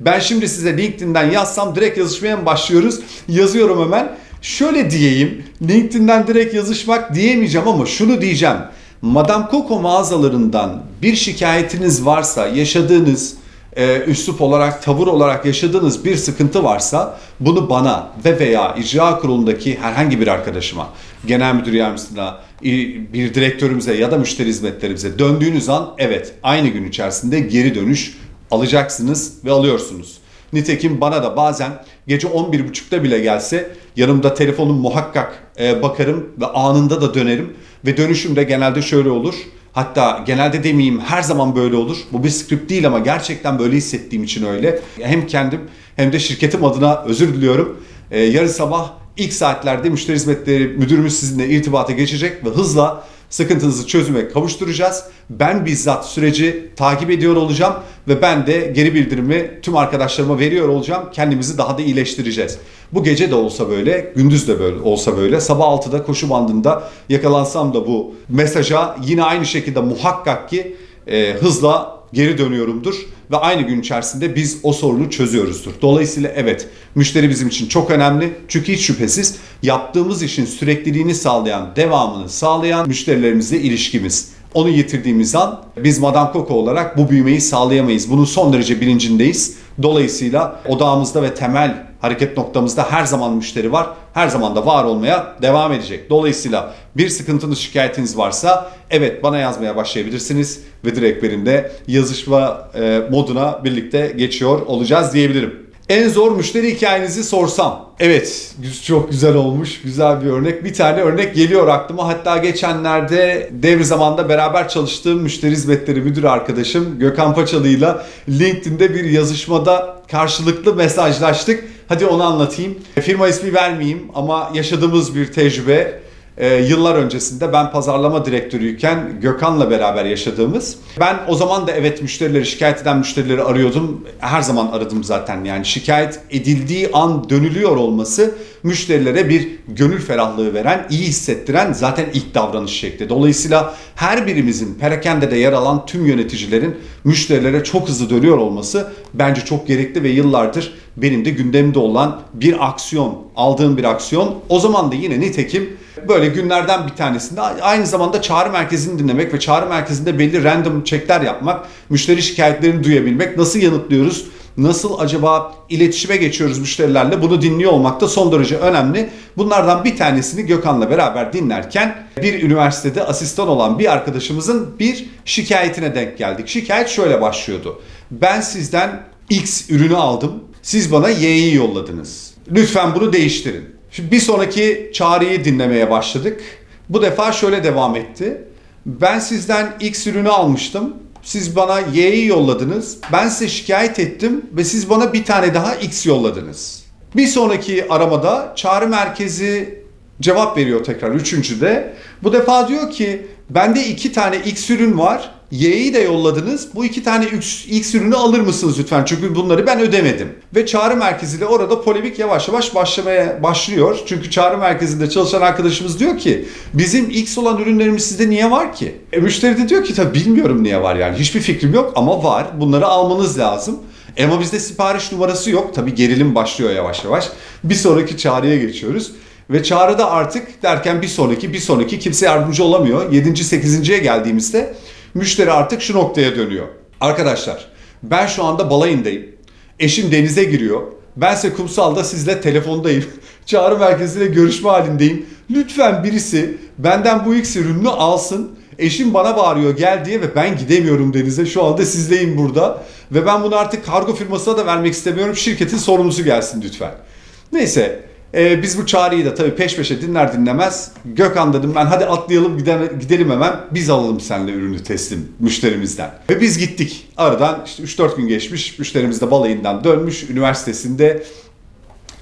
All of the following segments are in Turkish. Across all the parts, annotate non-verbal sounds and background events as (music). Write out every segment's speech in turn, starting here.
Ben şimdi size LinkedIn'den yazsam direkt yazışmaya mı başlıyoruz? Yazıyorum hemen. Şöyle diyeyim. LinkedIn'den direkt yazışmak diyemeyeceğim ama şunu diyeceğim. Madame Coco mağazalarından bir şikayetiniz varsa, yaşadığınız e, üslup olarak, tavır olarak yaşadığınız bir sıkıntı varsa bunu bana ve veya icra kurulundaki herhangi bir arkadaşıma, genel müdür yardımcısına, bir direktörümüze ya da müşteri hizmetlerimize döndüğünüz an evet aynı gün içerisinde geri dönüş alacaksınız ve alıyorsunuz. Nitekim bana da bazen gece 11.30'da bile gelse yanımda telefonum muhakkak e, bakarım ve anında da dönerim. Ve dönüşüm de genelde şöyle olur. Hatta genelde demeyeyim her zaman böyle olur. Bu bir script değil ama gerçekten böyle hissettiğim için öyle. Hem kendim hem de şirketim adına özür diliyorum. E, yarın sabah ilk saatlerde müşteri hizmetleri müdürümüz sizinle irtibata geçecek ve hızla sıkıntınızı çözüme kavuşturacağız. Ben bizzat süreci takip ediyor olacağım ve ben de geri bildirimi tüm arkadaşlarıma veriyor olacağım. Kendimizi daha da iyileştireceğiz. Bu gece de olsa böyle, gündüz de böyle olsa böyle, sabah 6'da koşu bandında yakalansam da bu mesaja yine aynı şekilde muhakkak ki e, hızla geri dönüyorumdur ve aynı gün içerisinde biz o sorunu çözüyoruzdur. Dolayısıyla evet müşteri bizim için çok önemli çünkü hiç şüphesiz yaptığımız işin sürekliliğini sağlayan, devamını sağlayan müşterilerimizle ilişkimiz. Onu yitirdiğimiz an biz Madame Coco olarak bu büyümeyi sağlayamayız. Bunun son derece bilincindeyiz. Dolayısıyla odağımızda ve temel hareket noktamızda her zaman müşteri var. Her zaman da var olmaya devam edecek. Dolayısıyla bir sıkıntınız, şikayetiniz varsa evet bana yazmaya başlayabilirsiniz ve direkt benimle yazışma e, moduna birlikte geçiyor olacağız diyebilirim. En zor müşteri hikayenizi sorsam. Evet, çok güzel olmuş. Güzel bir örnek. Bir tane örnek geliyor aklıma. Hatta geçenlerde devir zamanda beraber çalıştığım müşteri hizmetleri müdür arkadaşım Gökhan Paçalı'yla LinkedIn'de bir yazışmada karşılıklı mesajlaştık. Hadi onu anlatayım. Firma ismi vermeyeyim ama yaşadığımız bir tecrübe. Ee, yıllar öncesinde ben pazarlama direktörüyken Gökhan'la beraber yaşadığımız. Ben o zaman da evet müşterileri şikayet eden müşterileri arıyordum. Her zaman aradım zaten yani şikayet edildiği an dönülüyor olması müşterilere bir gönül ferahlığı veren, iyi hissettiren zaten ilk davranış şekli. Dolayısıyla her birimizin perakendede yer alan tüm yöneticilerin müşterilere çok hızlı dönüyor olması bence çok gerekli ve yıllardır benim de gündemde olan bir aksiyon, aldığım bir aksiyon. O zaman da yine nitekim böyle günlerden bir tanesinde aynı zamanda çağrı merkezini dinlemek ve çağrı merkezinde belli random checkler yapmak, müşteri şikayetlerini duyabilmek, nasıl yanıtlıyoruz, nasıl acaba iletişime geçiyoruz müşterilerle bunu dinliyor olmak da son derece önemli. Bunlardan bir tanesini Gökhan'la beraber dinlerken bir üniversitede asistan olan bir arkadaşımızın bir şikayetine denk geldik. Şikayet şöyle başlıyordu. Ben sizden X ürünü aldım. Siz bana Y'yi yolladınız. Lütfen bunu değiştirin. Şimdi bir sonraki çağrıyı dinlemeye başladık. Bu defa şöyle devam etti. Ben sizden X ürünü almıştım. Siz bana Y'yi yolladınız. Ben size şikayet ettim ve siz bana bir tane daha X yolladınız. Bir sonraki aramada çağrı merkezi cevap veriyor tekrar üçüncüde. Bu defa diyor ki bende iki tane X ürün var. Y'yi de yolladınız. Bu iki tane X, X ürünü alır mısınız lütfen? Çünkü bunları ben ödemedim. Ve çağrı merkeziyle orada polemik yavaş yavaş başlamaya başlıyor. Çünkü çağrı merkezinde çalışan arkadaşımız diyor ki bizim X olan ürünlerimiz sizde niye var ki? E, müşteri de diyor ki tabii bilmiyorum niye var yani. Hiçbir fikrim yok ama var. Bunları almanız lazım. E Ama bizde sipariş numarası yok. Tabii gerilim başlıyor yavaş yavaş. Bir sonraki çağrıya geçiyoruz. Ve çağrıda artık derken bir sonraki bir sonraki kimse yardımcı olamıyor. 7. 8.ye geldiğimizde müşteri artık şu noktaya dönüyor. Arkadaşlar ben şu anda balayındayım. Eşim denize giriyor. Bense kumsalda sizle telefondayım. (laughs) Çağrı merkeziyle görüşme halindeyim. Lütfen birisi benden bu X ürününü alsın. Eşim bana bağırıyor gel diye ve ben gidemiyorum denize. Şu anda sizdeyim burada. Ve ben bunu artık kargo firmasına da vermek istemiyorum. Şirketin sorumlusu gelsin lütfen. Neyse e, biz bu çağrıyı da tabii peş peşe dinler dinlemez Gökhan dedim ben hadi atlayalım gidelim, gidelim hemen biz alalım seninle ürünü teslim müşterimizden. Ve biz gittik. Aradan işte 3-4 gün geçmiş müşterimiz de balayından dönmüş üniversitesinde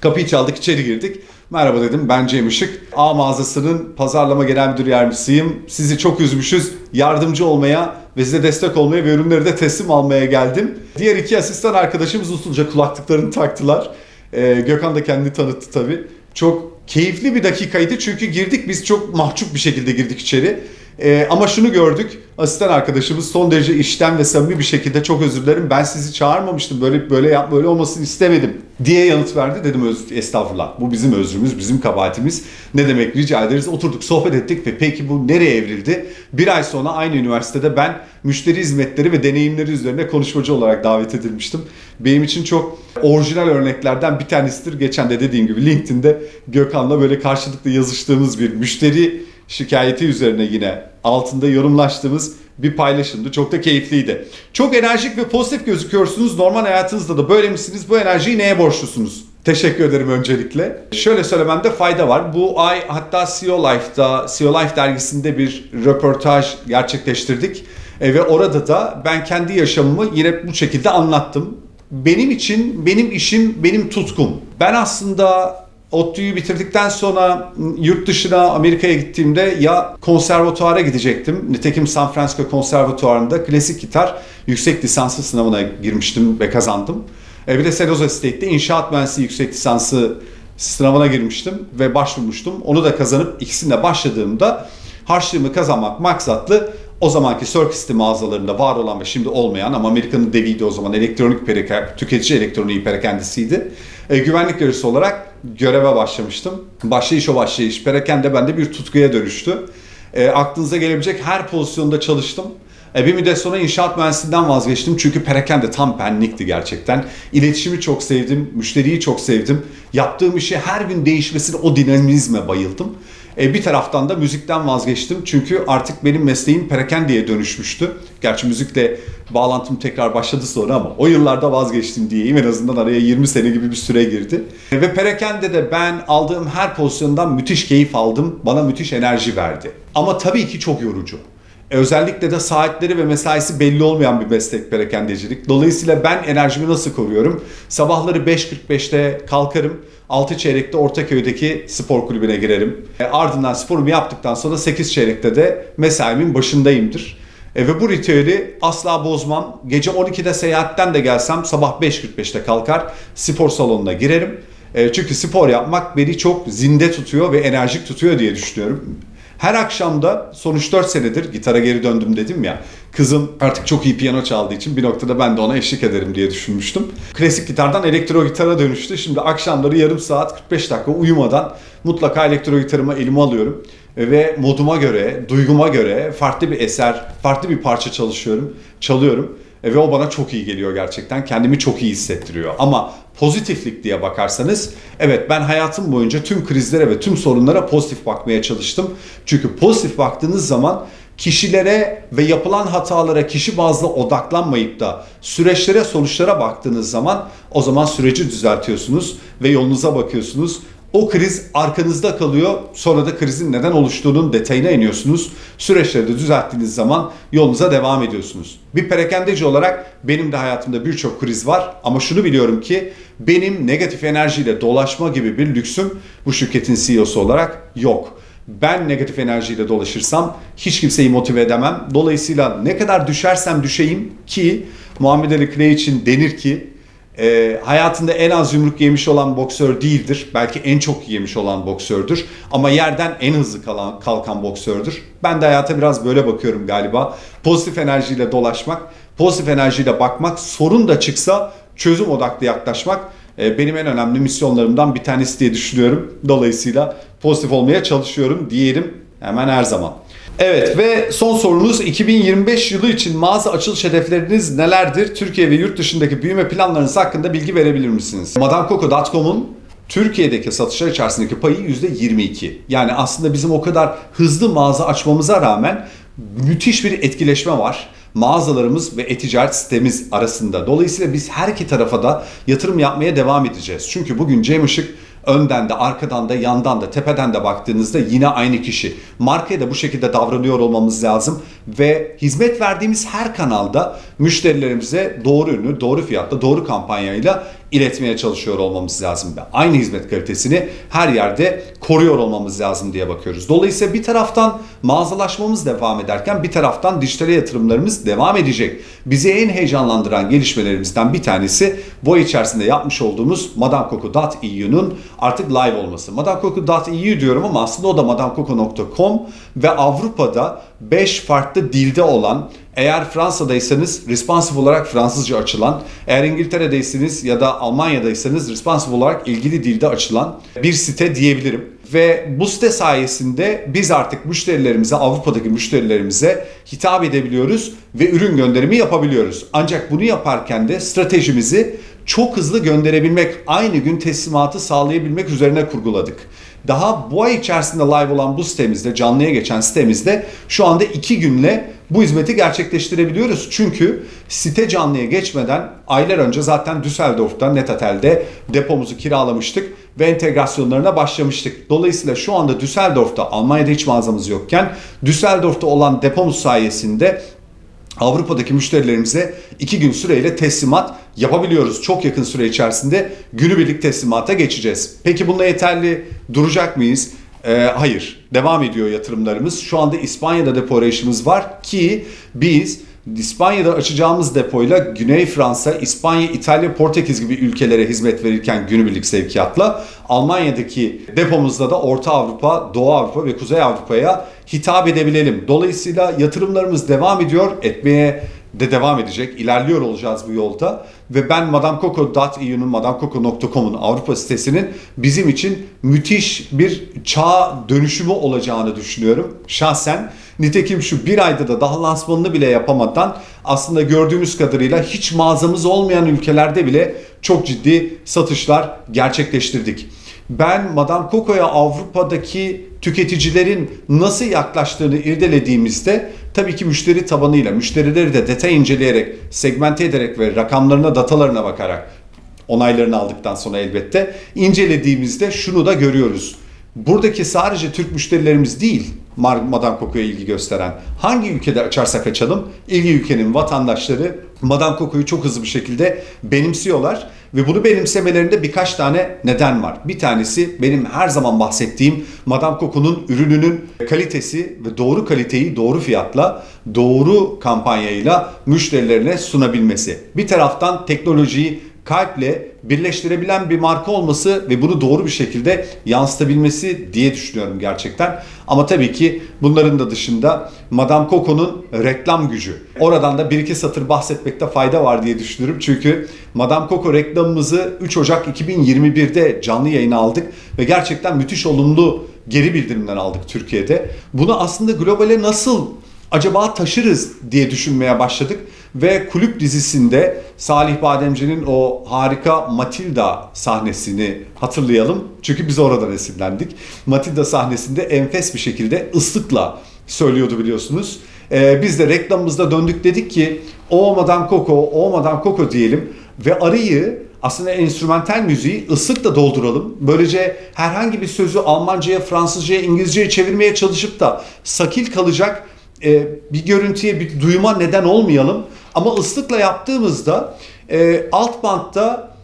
Kapıyı çaldık içeri girdik. Merhaba dedim ben Cem Işık. A mağazasının pazarlama genel müdür yardımcısıyım. Sizi çok üzmüşüz. Yardımcı olmaya ve size destek olmaya ve ürünleri de teslim almaya geldim. Diğer iki asistan arkadaşımız usulca kulaklıklarını taktılar. Ee, Gökhan da kendini tanıttı tabii. Çok keyifli bir dakikaydı çünkü girdik biz çok mahcup bir şekilde girdik içeri. Ee, ama şunu gördük. Asistan arkadaşımız son derece işten ve samimi bir şekilde çok özür dilerim. Ben sizi çağırmamıştım. Böyle böyle yap böyle olmasını istemedim diye yanıt verdi. Dedim öz, estağfurullah. Bu bizim özrümüz, bizim kabahatimiz. Ne demek rica ederiz. Oturduk sohbet ettik ve peki bu nereye evrildi? Bir ay sonra aynı üniversitede ben müşteri hizmetleri ve deneyimleri üzerine konuşmacı olarak davet edilmiştim. Benim için çok orijinal örneklerden bir tanesidir. Geçen de dediğim gibi LinkedIn'de Gökhan'la böyle karşılıklı yazıştığımız bir müşteri şikayeti üzerine yine altında yorumlaştığımız bir paylaşımdı. Çok da keyifliydi. Çok enerjik ve pozitif gözüküyorsunuz. Normal hayatınızda da böyle misiniz? Bu enerjiyi neye borçlusunuz? Teşekkür ederim öncelikle. Şöyle söylememde fayda var. Bu ay hatta CEO Life'da, CEO Life dergisinde bir röportaj gerçekleştirdik. E, ve orada da ben kendi yaşamımı yine bu şekilde anlattım. Benim için, benim işim, benim tutkum. Ben aslında ODTÜ'yü bitirdikten sonra yurt dışına Amerika'ya gittiğimde ya konservatuara gidecektim. Nitekim San Francisco Konservatuarı'nda klasik gitar yüksek lisansı sınavına girmiştim ve kazandım. E bir de San Jose State'de inşaat mühendisliği yüksek lisansı sınavına girmiştim ve başvurmuştum. Onu da kazanıp ikisinde başladığımda harçlığımı kazanmak maksatlı o zamanki Circus'te mağazalarında var olan ve şimdi olmayan ama Amerika'nın deviydi o zaman elektronik pereke, tüketici elektroniği perakendisiydi. E, güvenlik görevlisi olarak göreve başlamıştım. Başlayış o başlayış. Perakende bende bir tutkuya dönüştü. E, aklınıza gelebilecek her pozisyonda çalıştım. E, bir müddet sonra inşaat mühendisliğinden vazgeçtim çünkü perakende tam benlikti gerçekten. İletişimi çok sevdim, müşteriyi çok sevdim. Yaptığım işi her gün değişmesine o dinamizme bayıldım. E, bir taraftan da müzikten vazgeçtim çünkü artık benim mesleğim perakendeye dönüşmüştü. Gerçi müzikle bağlantım tekrar başladı sonra ama o yıllarda vazgeçtim diyeyim. En azından araya 20 sene gibi bir süre girdi. E, ve perakende de ben aldığım her pozisyondan müthiş keyif aldım. Bana müthiş enerji verdi. Ama tabii ki çok yorucu. Özellikle de saatleri ve mesaisi belli olmayan bir meslek perakendecilik. Dolayısıyla ben enerjimi nasıl koruyorum? Sabahları 5.45'te kalkarım. 6 çeyrekte Ortaköy'deki spor kulübüne girerim. E, ardından sporumu yaptıktan sonra 8 çeyrekte de mesaimin başındayımdır. E, ve bu ritüeli asla bozmam. Gece 12'de seyahatten de gelsem sabah 5.45'te kalkar spor salonuna girerim. E, çünkü spor yapmak beni çok zinde tutuyor ve enerjik tutuyor diye düşünüyorum. Her akşamda son 3-4 senedir gitara geri döndüm dedim ya. Kızım artık çok iyi piyano çaldığı için bir noktada ben de ona eşlik ederim diye düşünmüştüm. Klasik gitardan elektro gitara dönüştü. Şimdi akşamları yarım saat 45 dakika uyumadan mutlaka elektro gitarımı elime alıyorum. Ve moduma göre, duyguma göre farklı bir eser, farklı bir parça çalışıyorum, çalıyorum. E, Ve o bana çok iyi geliyor gerçekten. Kendimi çok iyi hissettiriyor. Ama pozitiflik diye bakarsanız evet ben hayatım boyunca tüm krizlere ve tüm sorunlara pozitif bakmaya çalıştım. Çünkü pozitif baktığınız zaman kişilere ve yapılan hatalara kişi bazlı odaklanmayıp da süreçlere, sonuçlara baktığınız zaman o zaman süreci düzeltiyorsunuz ve yolunuza bakıyorsunuz. O kriz arkanızda kalıyor. Sonra da krizin neden oluştuğunun detayına iniyorsunuz. Süreçleri de düzelttiğiniz zaman yolunuza devam ediyorsunuz. Bir perakendeci olarak benim de hayatımda birçok kriz var ama şunu biliyorum ki benim negatif enerjiyle dolaşma gibi bir lüksüm bu şirketin CEO'su olarak yok. Ben negatif enerjiyle dolaşırsam hiç kimseyi motive edemem. Dolayısıyla ne kadar düşersem düşeyim ki Muhammed Ali Clay için denir ki e, hayatında en az yumruk yemiş olan boksör değildir. Belki en çok yemiş olan boksördür. Ama yerden en hızlı kalan, kalkan boksördür. Ben de hayata biraz böyle bakıyorum galiba. Pozitif enerjiyle dolaşmak, pozitif enerjiyle bakmak, sorun da çıksa çözüm odaklı yaklaşmak e, benim en önemli misyonlarımdan bir tanesi diye düşünüyorum. Dolayısıyla pozitif olmaya çalışıyorum diyelim hemen her zaman. Evet ve son sorunuz 2025 yılı için mağaza açılış hedefleriniz nelerdir? Türkiye ve yurt dışındaki büyüme planlarınız hakkında bilgi verebilir misiniz? MadameCoco.com'un Türkiye'deki satışlar içerisindeki payı %22. Yani aslında bizim o kadar hızlı mağaza açmamıza rağmen müthiş bir etkileşme var mağazalarımız ve e-ticaret sitemiz arasında. Dolayısıyla biz her iki tarafa da yatırım yapmaya devam edeceğiz. Çünkü bugün Cem Işık önden de arkadan da yandan da tepeden de baktığınızda yine aynı kişi. Markaya da bu şekilde davranıyor olmamız lazım ve hizmet verdiğimiz her kanalda müşterilerimize doğru ürünü, doğru fiyatta, doğru kampanyayla iletmeye çalışıyor olmamız lazım ve aynı hizmet kalitesini her yerde koruyor olmamız lazım diye bakıyoruz. Dolayısıyla bir taraftan mağazalaşmamız devam ederken bir taraftan dijitale yatırımlarımız devam edecek. Bizi en heyecanlandıran gelişmelerimizden bir tanesi bu içerisinde yapmış olduğumuz madamcoco.eu'nun artık live olması. Madamcoco.eu diyorum ama aslında o da madamcoco.com ve Avrupa'da 5 farklı dilde olan eğer Fransa'daysanız responsive olarak Fransızca açılan, eğer İngiltere'deyseniz ya da Almanya'daysanız responsive olarak ilgili dilde açılan bir site diyebilirim. Ve bu site sayesinde biz artık müşterilerimize, Avrupa'daki müşterilerimize hitap edebiliyoruz ve ürün gönderimi yapabiliyoruz. Ancak bunu yaparken de stratejimizi çok hızlı gönderebilmek, aynı gün teslimatı sağlayabilmek üzerine kurguladık. Daha bu ay içerisinde live olan bu sitemizde, canlıya geçen sitemizde şu anda iki günle bu hizmeti gerçekleştirebiliyoruz. Çünkü site canlıya geçmeden aylar önce zaten Düsseldorf'ta Netatel'de depomuzu kiralamıştık ve entegrasyonlarına başlamıştık. Dolayısıyla şu anda Düsseldorf'ta Almanya'da hiç mağazamız yokken Düsseldorf'ta olan depomuz sayesinde Avrupa'daki müşterilerimize iki gün süreyle teslimat yapabiliyoruz. Çok yakın süre içerisinde günübirlik teslimata geçeceğiz. Peki bununla yeterli duracak mıyız? Ee, hayır. Devam ediyor yatırımlarımız. Şu anda İspanya'da depo arayışımız var ki biz İspanya'da açacağımız depoyla Güney Fransa, İspanya, İtalya, Portekiz gibi ülkelere hizmet verirken günübirlik sevkiyatla Almanya'daki depomuzda da Orta Avrupa, Doğu Avrupa ve Kuzey Avrupa'ya hitap edebilelim. Dolayısıyla yatırımlarımız devam ediyor, etmeye de devam edecek. İlerliyor olacağız bu yolda. Ve ben madamcoco.eu'nun, madamcoco.com'un Avrupa sitesinin bizim için müthiş bir çağ dönüşümü olacağını düşünüyorum. Şahsen nitekim şu bir ayda da daha lansmanını bile yapamadan aslında gördüğümüz kadarıyla hiç mağazamız olmayan ülkelerde bile çok ciddi satışlar gerçekleştirdik. Ben Madame Coco'ya Avrupa'daki tüketicilerin nasıl yaklaştığını irdelediğimizde tabii ki müşteri tabanıyla, müşterileri de detay inceleyerek, segmente ederek ve rakamlarına, datalarına bakarak onaylarını aldıktan sonra elbette incelediğimizde şunu da görüyoruz. Buradaki sadece Türk müşterilerimiz değil, Madame Coco'ya ilgi gösteren. Hangi ülkede açarsak açalım, ilgi ülkenin vatandaşları Madame Coco'yu çok hızlı bir şekilde benimsiyorlar. Ve bunu benimsemelerinde birkaç tane neden var. Bir tanesi benim her zaman bahsettiğim Madame Coco'nun ürününün kalitesi ve doğru kaliteyi doğru fiyatla, doğru kampanyayla müşterilerine sunabilmesi. Bir taraftan teknolojiyi kalple birleştirebilen bir marka olması ve bunu doğru bir şekilde yansıtabilmesi diye düşünüyorum gerçekten. Ama tabii ki bunların da dışında Madame Coco'nun reklam gücü. Oradan da bir iki satır bahsetmekte fayda var diye düşünüyorum. Çünkü Madame Coco reklamımızı 3 Ocak 2021'de canlı yayına aldık ve gerçekten müthiş olumlu geri bildirimler aldık Türkiye'de. Bunu aslında globale nasıl acaba taşırız diye düşünmeye başladık. Ve kulüp dizisinde Salih Bademci'nin o harika Matilda sahnesini hatırlayalım. Çünkü biz oradan esinlendik. Matilda sahnesinde enfes bir şekilde ıslıkla söylüyordu biliyorsunuz. Ee, biz de reklamımızda döndük dedik ki o Madame Coco, o Madame Coco diyelim ve arayı aslında enstrümantal müziği ıslıkla dolduralım. Böylece herhangi bir sözü Almanca'ya, Fransızca'ya, İngilizce'ye çevirmeye çalışıp da sakil kalacak e, bir görüntüye bir duyuma neden olmayalım. Ama ıslıkla yaptığımızda e, alt bantta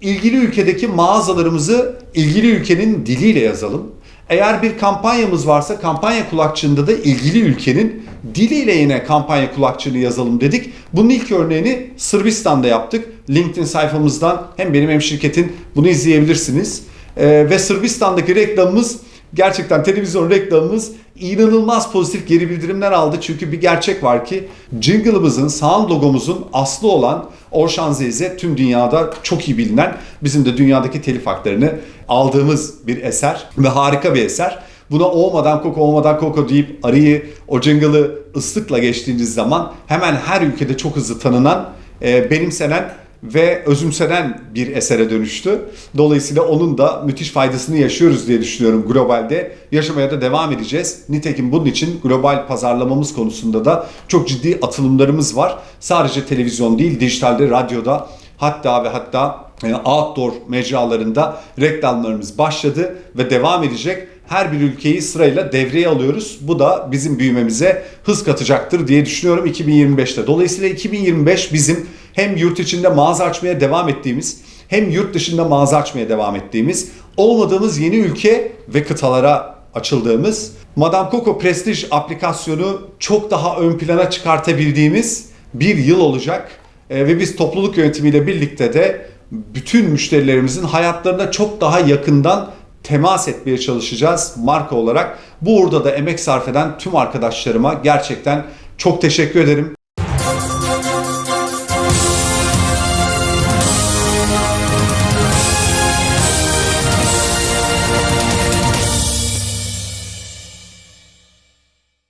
ilgili ülkedeki mağazalarımızı ilgili ülkenin diliyle yazalım. Eğer bir kampanyamız varsa kampanya kulakçığında da ilgili ülkenin diliyle yine kampanya kulakçığını yazalım dedik. Bunun ilk örneğini Sırbistan'da yaptık. LinkedIn sayfamızdan hem benim hem şirketin bunu izleyebilirsiniz. Ee, ve Sırbistan'daki reklamımız gerçekten televizyon reklamımız inanılmaz pozitif geri bildirimler aldı. Çünkü bir gerçek var ki jingle'ımızın, sound logomuzun aslı olan Orşan Zeyze tüm dünyada çok iyi bilinen bizim de dünyadaki telif haklarını aldığımız bir eser ve harika bir eser. Buna olmadan Coco olmadan Coco deyip arıyı o jingle'ı ıslıkla geçtiğiniz zaman hemen her ülkede çok hızlı tanınan, e, benimsenen ve özümsenen bir esere dönüştü. Dolayısıyla onun da müthiş faydasını yaşıyoruz diye düşünüyorum globalde. Yaşamaya da devam edeceğiz. Nitekim bunun için global pazarlamamız konusunda da çok ciddi atılımlarımız var. Sadece televizyon değil, dijitalde, radyoda hatta ve hatta e, outdoor mecralarında reklamlarımız başladı ve devam edecek her bir ülkeyi sırayla devreye alıyoruz. Bu da bizim büyümemize hız katacaktır diye düşünüyorum 2025'te. Dolayısıyla 2025 bizim hem yurt içinde mağaza açmaya devam ettiğimiz hem yurt dışında mağaza açmaya devam ettiğimiz, olmadığımız yeni ülke ve kıtalara açıldığımız, Madame Coco Prestige aplikasyonu çok daha ön plana çıkartabildiğimiz bir yıl olacak. E, ve biz topluluk yönetimiyle birlikte de bütün müşterilerimizin hayatlarına çok daha yakından temas etmeye çalışacağız marka olarak. Bu uğurda da emek sarf eden tüm arkadaşlarıma gerçekten çok teşekkür ederim.